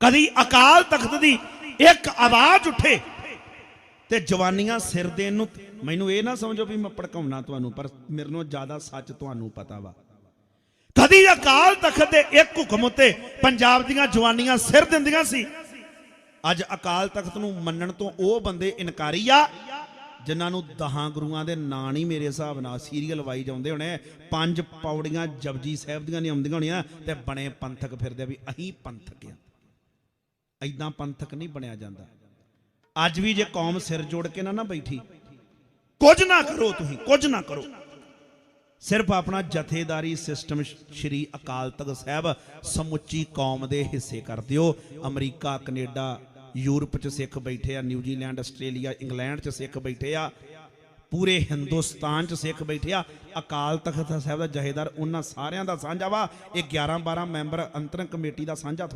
ਕਦੀ ਅਕਾਲ ਤਖਤ ਦੀ ਇੱਕ ਆਵਾਜ਼ ਉੱਠੇ ਤੇ ਜਵਾਨੀਆਂ ਸਿਰ ਦੇਣ ਨੂੰ ਮੈਨੂੰ ਇਹ ਨਾ ਸਮਝੋ ਵੀ ਮੈਂ ਭੜਕਾਉਣਾ ਤੁਹਾਨੂੰ, ਪਰ ਮੇਰੇ ਨਾਲੋਂ ਜ਼ਿਆਦਾ ਸੱਚ ਤੁਹਾਨੂੰ ਪਤਾ ਵਾ। ਕਦੀ ਅਕਾਲ ਤਖਤ ਦੇ ਇੱਕ ਹੁਕਮ ਉੱਤੇ ਪੰਜਾਬ ਦੀਆਂ ਜਵਾਨੀਆਂ ਸਿਰ ਦਿੰਦੀਆਂ ਸੀ। ਅੱਜ ਅਕਾਲ ਤਖਤ ਨੂੰ ਮੰਨਣ ਤੋਂ ਉਹ ਬੰਦੇ ਇਨਕਾਰੀ ਆ, ਜਿਨ੍ਹਾਂ ਨੂੰ ਦਹਾਂ ਗੁਰੂਆਂ ਦੇ ਨਾਂ ਨਹੀਂ ਮੇਰੇ ਹਿਸਾਬ ਨਾਲ ਸੀਰੀਅਲ ਵਾਈ ਜਾਂਦੇ ਹੋਣੇ। ਪੰਜ ਪੌੜੀਆਂ ਜਪਜੀ ਸਾਹਿਬ ਦੀਆਂ ਨਹੀਂ ਆਉਂਦੀਆਂ ਹੋਣੀਆਂ ਤੇ ਬਣੇ ਪੰਥਕ ਫਿਰਦੇ ਆ ਵੀ ਅਹੀਂ ਪੰਥਕ ਆ। ਐਦਾਂ ਪੰਥਕ ਨਹੀਂ ਬਣਿਆ ਜਾਂਦਾ। ਅੱਜ ਵੀ ਜੇ ਕੌਮ ਸਿਰ ਜੋੜ ਕੇ ਨਾ ਨਾ ਬੈਠੀ, ਕੁਝ ਨਾ ਕਰੋ ਤੁਸੀਂ, ਕੁਝ ਨਾ ਕਰੋ। ਸਿਰਫ ਆਪਣਾ ਜਥੇਦਾਰੀ ਸਿਸਟਮ ਸ਼੍ਰੀ ਅਕਾਲ ਤਖਤ ਸਾਹਿਬ ਸਮੁੱਚੀ ਕੌਮ ਦੇ ਹਿੱਸੇ ਕਰ ਦਿਓ। ਅਮਰੀਕਾ, ਕੈਨੇਡਾ, ਯੂਰਪ ਚ ਸਿੱਖ ਬੈਠੇ ਆ, ਨਿਊਜ਼ੀਲੈਂਡ, ਆਸਟ੍ਰੇਲੀਆ, ਇੰਗਲੈਂਡ ਚ ਸਿੱਖ ਬੈਠੇ ਆ, ਪੂਰੇ ਹਿੰਦੁਸਤਾਨ ਚ ਸਿੱਖ ਬੈਠੇ ਆ। ਅਕਾਲ ਤਖਤ ਸਾਹਿਬ ਦਾ ਜਥੇਦਾਰ ਉਹਨਾਂ ਸਾਰਿਆਂ ਦਾ ਸਾਂਝਾ ਵਾ। ਇਹ 11 12 ਮੈਂਬਰ ਅੰਤਰੰਗ ਕਮੇਟੀ ਦਾ ਸਾਂਝਾ